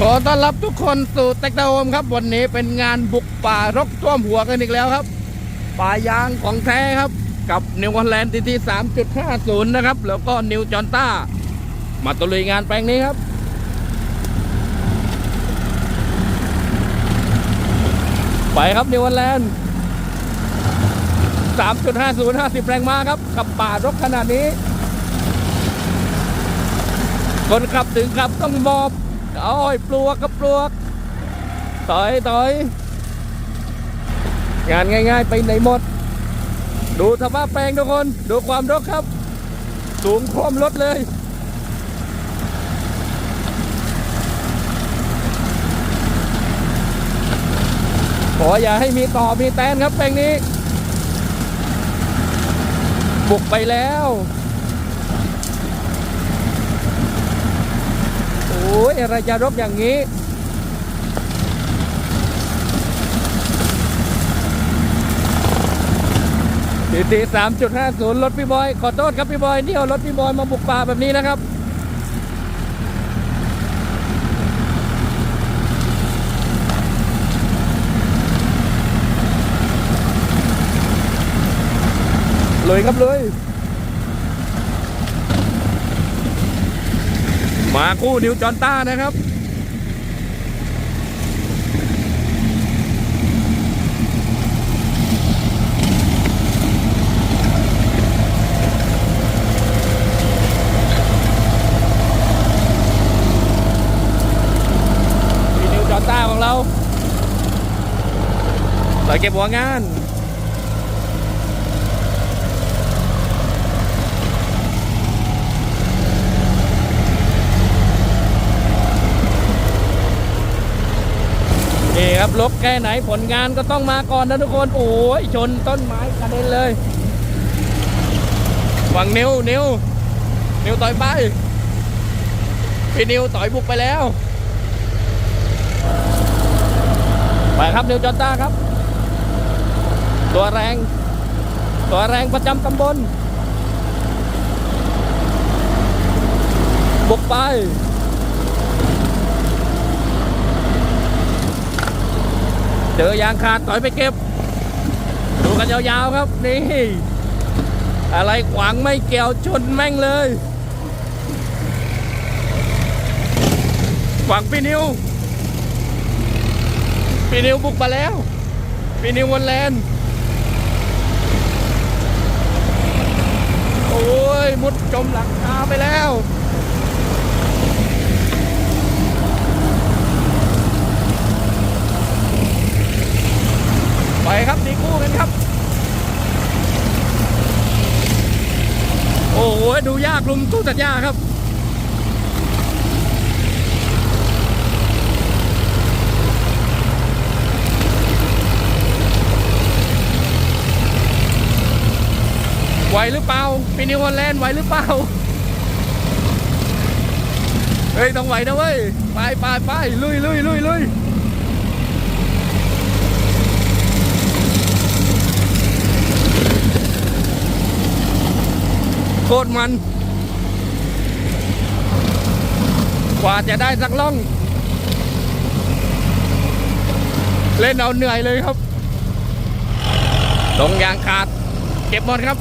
ขอต้อนรับทุกคนสู่เต็กดาโฮมครับ วันนี้เป็นงานบุกป่ารกท่วมหัวกันอีกแล้วครับ ป่ายางของแท้ครับ กับนิวฮอลแลนด์ทีที3.50นะครับ แล้วก็นิวจอนต้า มาตะลุยงานแปลงนี้ครับไปครับนิวฮอลแลนด์3.50 50แรงม้าครับ กับป่ารกขนาดนี้ คนขับถึงขับต้องมอบ โอ้ยปลวกกับปลวกต่อยต่อยงานง่าย ๆ ไปไหนหมด ดูสภาพแปลงทุกคน ดูความรกครับ สูงท่วมรถเลย ขออย่าให้มีต่อมีแตนครับแปลงนี้ บุกไปแล้ว โอ้ ยอะไรจะรบอย่างนี้ทีทีสามจุดห้าศูนย์รถพี่บอย ขอโทษครับพี่บอยนี่เอารถพี่บอยมาบุกป่าแบบนี้นะครับ เลยครับเลย มาคู่นิวจอนต้านะครับ นิวจอนต้าของเราเราเก็บหัวงาน นี่ครับลบแค่ไหนผลงานก็ต้องมาก่อนนะทุกคน โอ้ยชนต้นไม้กระเด็นเลยหวังนิวนิวนิวต่อยไป พี่นิวต่อยบุกไปแล้วไปครับนิวจอนต้าครับ ตัวแรง ตัวแรงประจำตำบลบุกไป เจอยางขาดต่อยไปเก็บ ดูกันยาวๆครับนี่อะไรขวางไม่เกี่ยวชนแม่งเลยขวางพี่นิวพี่นิวบุกมาแล้วพี่นิววันแลนด์โอ้ยมุดจมหลังคาไปแล้ว ไปครับตีคู่กันครับ โอ้โหดูยากลุมตู้ตัดหญ้าครับไหวหรือเปล่าปีนิวฮอลแลนด์ไหวหรือเปล่า เฮ้ย ต้องไหวนะเว้ย ไปไปไปลุยลุยลุยลุย โคตรมัน กว่าจะได้สักล่อง เล่นเอาเหนื่อยเลยครับตรงยางขาด เก็บหมดครับ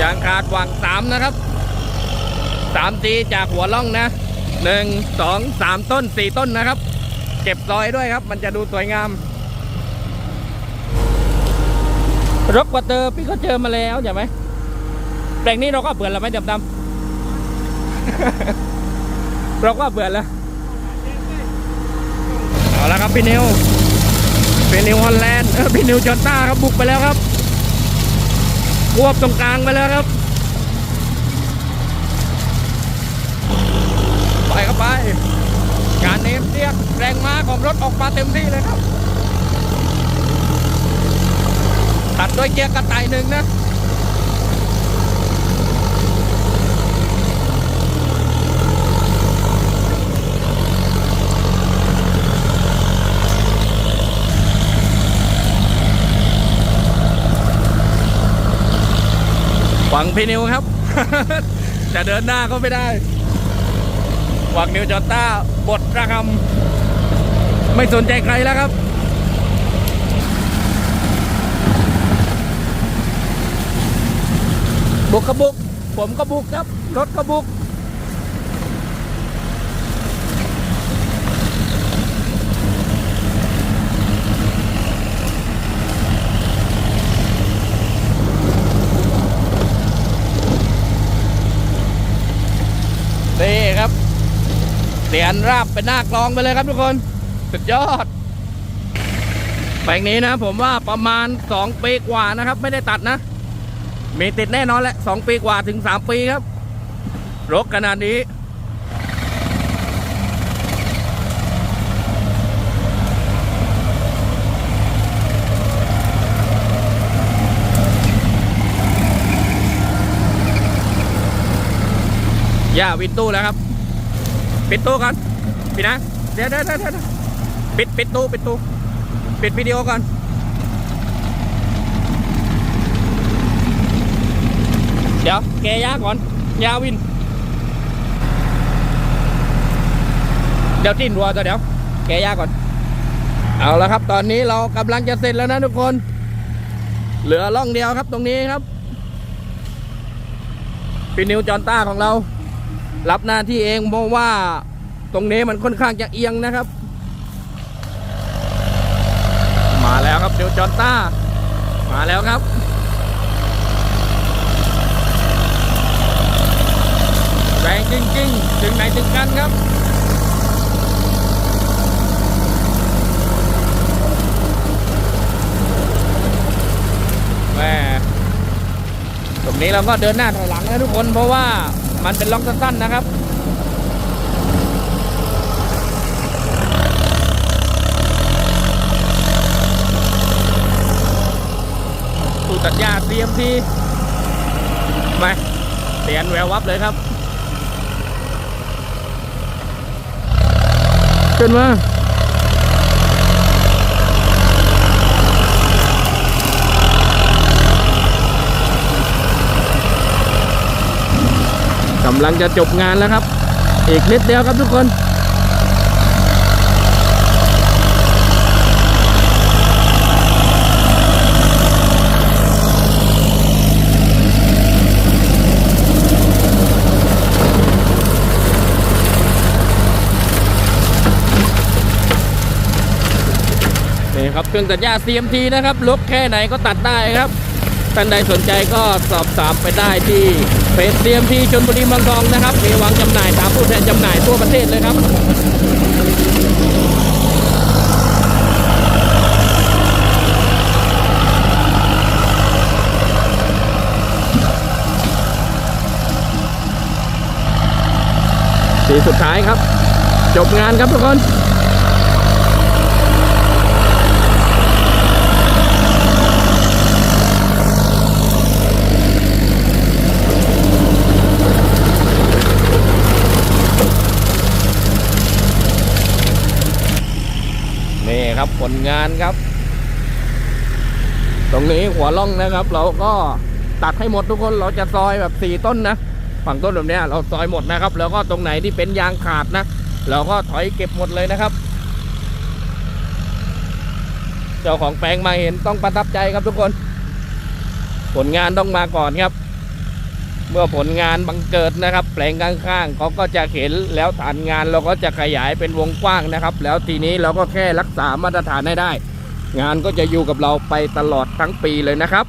ยางขาดวางสามนะครับสามตีจากหัวล่องนะหนึ่งสองสามต้นสี่ต้นนะครับ เก็บซอยด้วยครับ มันจะดูสวยงาม รกกว่าเตอร์พี่ก็เจอมาแล้วใช่ไหมแปลงนี้เราก็เบื่อแล้วไหมดำดำเราก็เบื่อแล้วเอาละครับพี่นิวพี่นิวฮอลแลนด์เออพี่นิวจอร์ต้าครับบุกไปแล้วครับควบตรงกลางไปแล้วครับไปครับไปการเนมเรียกแรงม้าของรถออกมาเต็มที่เลยครับ ตัดด้วยเกียร์กระต่ายหนึ่งนะฝั่งพี่นิวครับ จะเดินหน้าก็ไม่ได้ หวางนิวจอต้าบทระคำไม่สนใจใครแล้วครับ บุกกระบุก ผมก็บุกครับ รถก็บุก นี่ครับ เสียนราบเป็นหน้ากลองไปเลยครับทุกคน สุดยอดแปลงนี้นะผมว่าประมาณ 2 ปีกว่านะครับ ไม่ได้ตัดนะ มีติดแน่นอนแหละ2ปีกว่าถึง3ปีครับรกขนาดนี้ย่าวินตู้แล้วครับ ปิดตู้ก่อน ปิดนะ เดี๋ยวเดี๋ยวเดี๋ยวเดี๋ยวปิดปิดตู้ปิดตู้ปิดวิดีโอก่อน เดี๋ยวแกยาก่อนยาวิน เดี๋ยวจิ้นรัวตัวเดี๋ยว แกยาก่อน เอาละครับ ตอนนี้เรากำลังจะเสร็จแล้วนะทุกคน เหลือล่องเดียวครับตรงนี้ครับพี่นิวจอนต้าของเรา รับหน้าที่เองเพราะว่าตรงนี้มันค่อนข้างจะเอียงนะครับ มาแล้วครับเดี๋ยวจอนต้า มาแล้วครับ แรงจริงๆ ถึงไหนถึงกันครับ แหม่ตรงนี้เราก็เดินหน้าถอยหลังนะทุกคน เพราะว่ามันเป็นล็อกสั้นๆนะครับตู้ตัดหญ้า CMT ไปเตียนแวววับเลยครับ ขึ้นมากำลังจะจบงานแล้วครับ อีกนิดเดียวครับทุกคน เครื่องตัดหญ้า CMT นะครับลกแค่ไหนก็ตัดได้ครับท่านใดสนใจก็สอบถามไปได้ที่เพจ CMT ชนบุรีเมืองทองนะครับมีวางจำหน่ายตามผู้แทนจำหน่ายทั่วประเทศเลยครับสีสุดท้ายครับ จบงานครับทุกคน ผลงานครับ ตรงนี้หัวล่องนะครับ เราก็ตัดให้หมดทุกคนเราจะซอยแบบสี่ต้นนะฝั่งต้นแบบเนี้ยเราซอยหมดนะครับ แล้วก็ตรงไหนที่เป็นยางขาดนะเราก็ถอยเก็บหมดเลยนะครับ เจ้าของแปลงมาเห็นต้องประทับใจครับทุกคน ผลงานต้องมาก่อนครับ เมื่อผลงานบังเกิดนะครับ แปลงข้างๆเขาก็จะเห็นแล้วฐานงานเราก็จะขยายเป็นวงกว้างนะครับ แล้วทีนี้เราก็แค่รักษามาตรฐานให้ได้ งานก็จะอยู่กับเราไปตลอดทั้งปีเลยนะครับ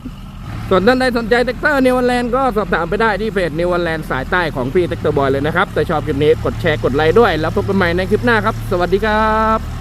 ส่วนท่านใดสนใจเทคเตอร์นิววันแลนด์ก็สอบถามไปได้ที่เพจนิววันแลนด์สายใต้ของพี่เทคเตอร์บอยเลยนะครับ แต่ชอบคลิปนี้กดแชร์กดไลค์ด้วย แล้วพบกันใหม่ในคลิปหน้าครับ สวัสดีครับ